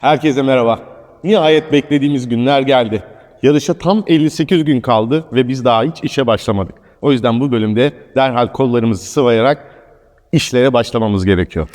Herkese merhaba. Nihayet beklediğimiz günler geldi. Yarışa tam 58 gün kaldı ve biz daha hiç işe başlamadık. O yüzden bu bölümde derhal kollarımızı sıvayarak işlere başlamamız gerekiyor.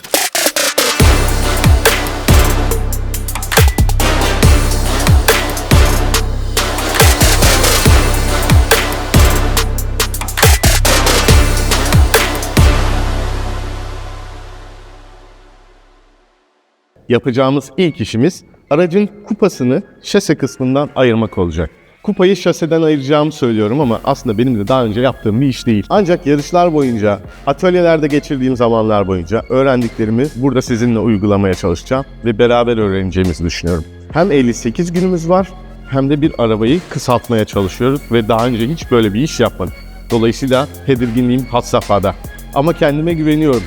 Yapacağımız ilk işimiz aracın kupasını şase kısmından ayırmak olacak. Kupayı şaseden ayıracağımı söylüyorum ama aslında benim de daha önce yaptığım bir iş değil. Ancak yarışlar boyunca, atölyelerde geçirdiğim zamanlar boyunca öğrendiklerimi burada sizinle uygulamaya çalışacağım ve beraber öğreneceğimizi düşünüyorum. Hem 58 günümüz var hem de bir arabayı kısaltmaya çalışıyoruz ve daha önce hiç böyle bir iş yapmadım. Dolayısıyla tedirginliğim had safhada. Ama kendime güveniyorum.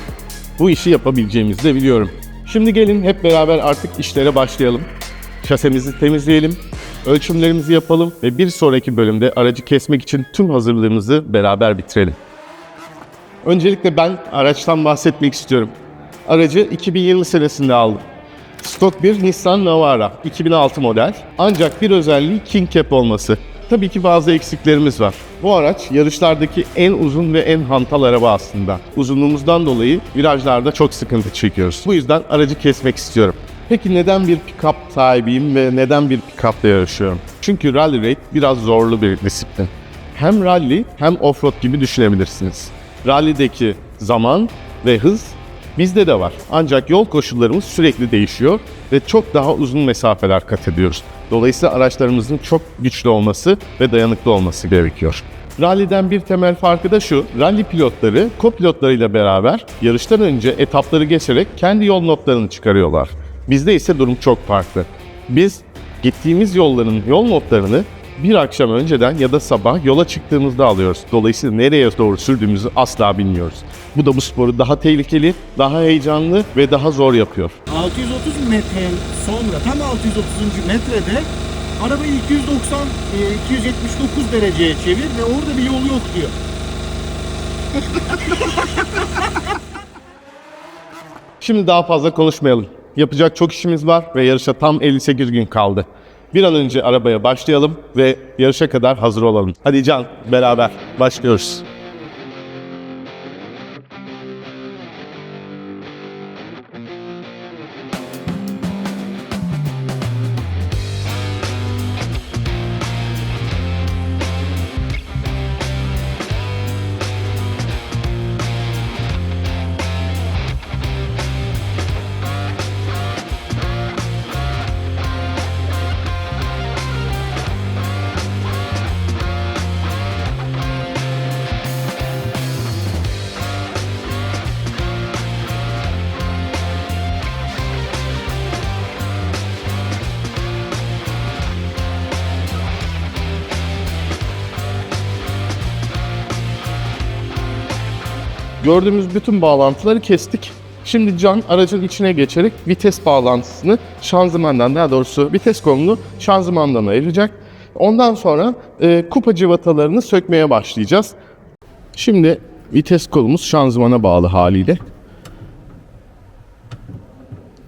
Bu işi yapabileceğimizi de biliyorum. Şimdi gelin hep beraber artık işlere başlayalım. Şasemizi temizleyelim, ölçümlerimizi yapalım ve bir sonraki bölümde aracı kesmek için tüm hazırlığımızı beraber bitirelim. Öncelikle ben araçtan bahsetmek istiyorum. Aracı 2020 senesinde aldım. Stok bir Nissan Navara 2006 model. Ancak bir özelliği King Cap olması. Tabii ki bazı eksiklerimiz var. Bu araç yarışlardaki en uzun ve en hantal araba aslında. Uzunluğumuzdan dolayı virajlarda çok sıkıntı çekiyoruz. Bu yüzden aracı kesmek istiyorum. Peki neden bir pick-up sahibiyim ve neden bir pick-up'la yarışıyorum? Çünkü rally raid biraz zorlu bir disiplin. Hem rally hem offroad gibi düşünebilirsiniz. Rally'deki zaman ve hız Bizde de var. Ancak yol koşullarımız sürekli değişiyor ve çok daha uzun mesafeler kat ediyoruz. Dolayısıyla araçlarımızın çok güçlü olması ve dayanıklı olması gerekiyor. Rally'den bir temel farkı da şu, rally pilotları kopilotlarıyla beraber yarıştan önce etapları geçerek kendi yol notlarını çıkarıyorlar. Bizde ise durum çok farklı. Biz gittiğimiz yolların yol notlarını bir akşam önceden ya da sabah yola çıktığımızda alıyoruz. Dolayısıyla nereye doğru sürdüğümüzü asla bilmiyoruz. Bu da bu sporu daha tehlikeli, daha heyecanlı ve daha zor yapıyor. 630 metre sonra tam 630. metrede arabayı 290 e, 279 dereceye çevir ve orada bir yol yok diyor. Şimdi daha fazla konuşmayalım. Yapacak çok işimiz var ve yarışa tam 58 gün kaldı. Bir an önce arabaya başlayalım ve yarışa kadar hazır olalım. Hadi Can beraber başlıyoruz. Gördüğümüz bütün bağlantıları kestik. Şimdi Can aracın içine geçerek vites bağlantısını şanzımandan daha doğrusu vites kolunu şanzımandan ayıracak. Ondan sonra e, kupa cıvatalarını sökmeye başlayacağız. Şimdi vites kolumuz şanzımana bağlı haliyle.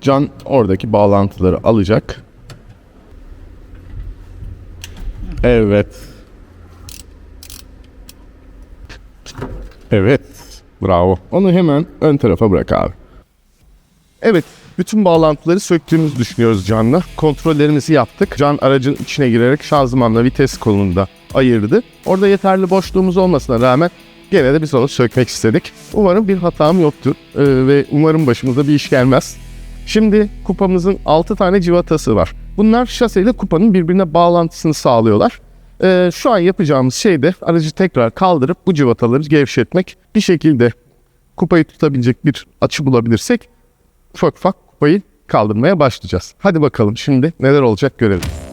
Can oradaki bağlantıları alacak. Evet. Evet. Bravo. Onu hemen ön tarafa bırak abi. Evet, bütün bağlantıları söktüğümüzü düşünüyoruz Can'la. Kontrollerimizi yaptık. Can aracın içine girerek şanzımanla vites kolunu da ayırdı. Orada yeterli boşluğumuz olmasına rağmen gene de biz onu sökmek istedik. Umarım bir hatam yoktur ee, ve umarım başımıza bir iş gelmez. Şimdi kupamızın 6 tane civatası var. Bunlar şaseyle kupanın birbirine bağlantısını sağlıyorlar. Ee, şu an yapacağımız şey de aracı tekrar kaldırıp bu civataları gevşetmek. Bir şekilde kupayı tutabilecek bir açı bulabilirsek ufak ufak kupayı kaldırmaya başlayacağız. Hadi bakalım şimdi neler olacak görelim.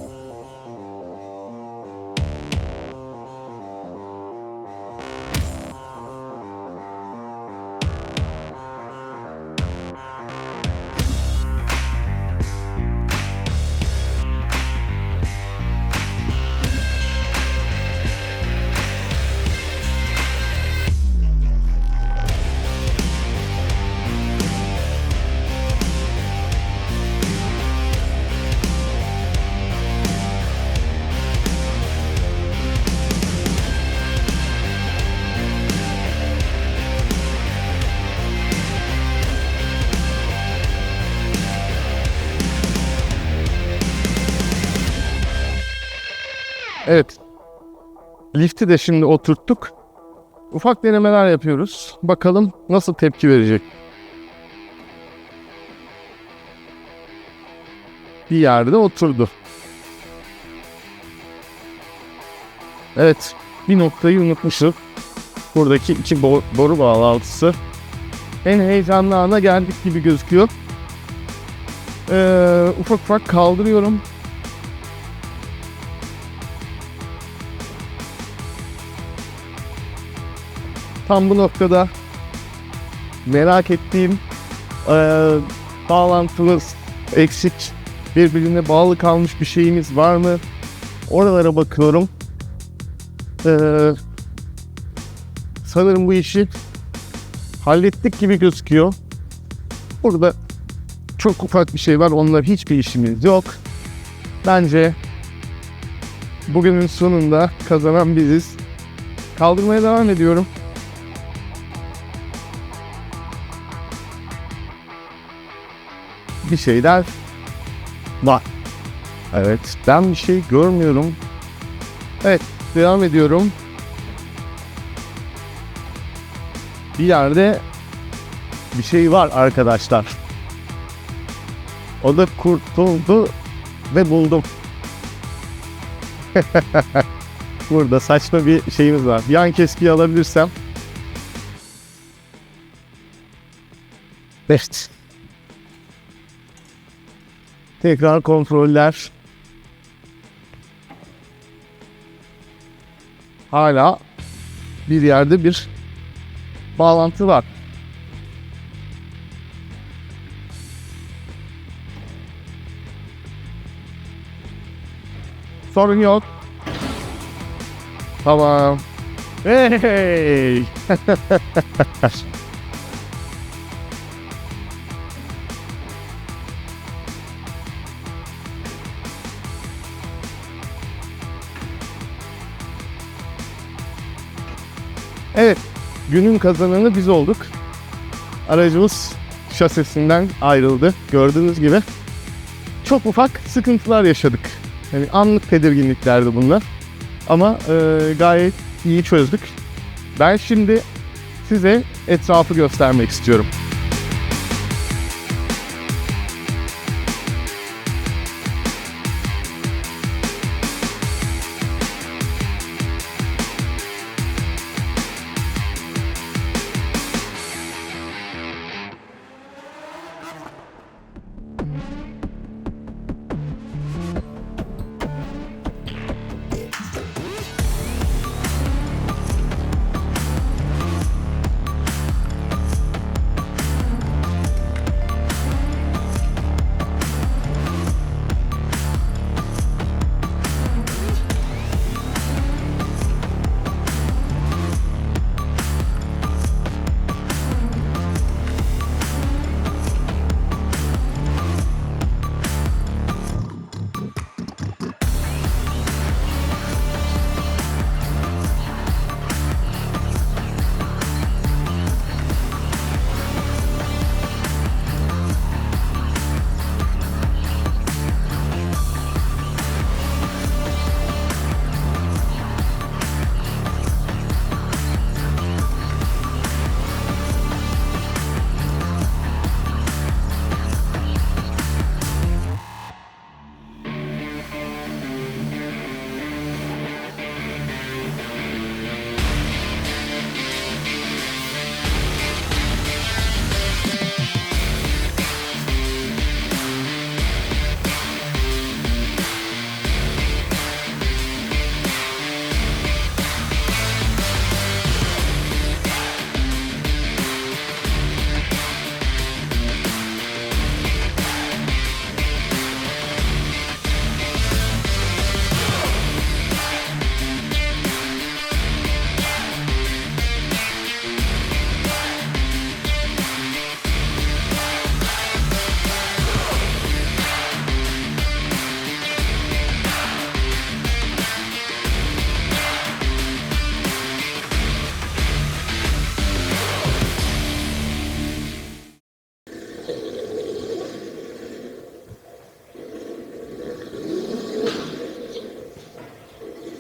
Evet. Lifti de şimdi oturttuk. Ufak denemeler yapıyoruz. Bakalım nasıl tepki verecek. Bir yerde oturdu. Evet. Bir noktayı unutmuşum. Buradaki iki bo- boru bağlantısı. En heyecanlı ana geldik gibi gözüküyor. Ee, ufak ufak kaldırıyorum. Tam bu noktada merak ettiğim eee bağlantımız eksik, birbirine bağlı kalmış bir şeyimiz var mı? Oralara bakıyorum. Eee, sanırım bu işi hallettik gibi gözüküyor. Burada çok ufak bir şey var. Onunla hiçbir işimiz yok. Bence bugünün sonunda kazanan biziz. Kaldırmaya devam ediyorum. Bir şeyler var. Evet, ben bir şey görmüyorum. Evet, devam ediyorum. Bir yerde bir şey var arkadaşlar. O da kurtuldu ve buldum. Burada saçma bir şeyimiz var. Yan keskiyi alabilirsem. Evet. Tekrar kontroller. Hala bir yerde bir bağlantı var. Sorun yok. Tamam. Hey! Evet, günün kazananı biz olduk. Aracımız şasisinden ayrıldı. Gördüğünüz gibi çok ufak sıkıntılar yaşadık. Yani anlık tedirginliklerdi bunlar. Ama e, gayet iyi çözdük. Ben şimdi size etrafı göstermek istiyorum.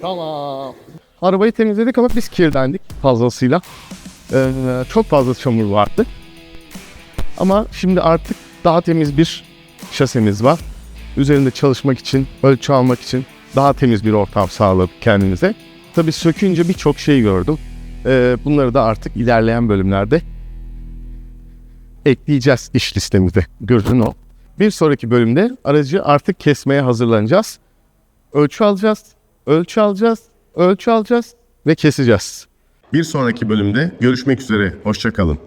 Tamam. Arabayı temizledik ama biz kirlendik fazlasıyla. Ee, çok fazla çamur vardı. Ama şimdi artık daha temiz bir şasemiz var. Üzerinde çalışmak için, ölçü almak için daha temiz bir ortam sağladık kendimize. Tabii sökünce birçok şey gördüm. Ee, bunları da artık ilerleyen bölümlerde ekleyeceğiz iş listemize. Gözün o. Bir sonraki bölümde aracı artık kesmeye hazırlanacağız. Ölçü alacağız, ölçü alacağız, ölçü alacağız ve keseceğiz. Bir sonraki bölümde görüşmek üzere. Hoşçakalın.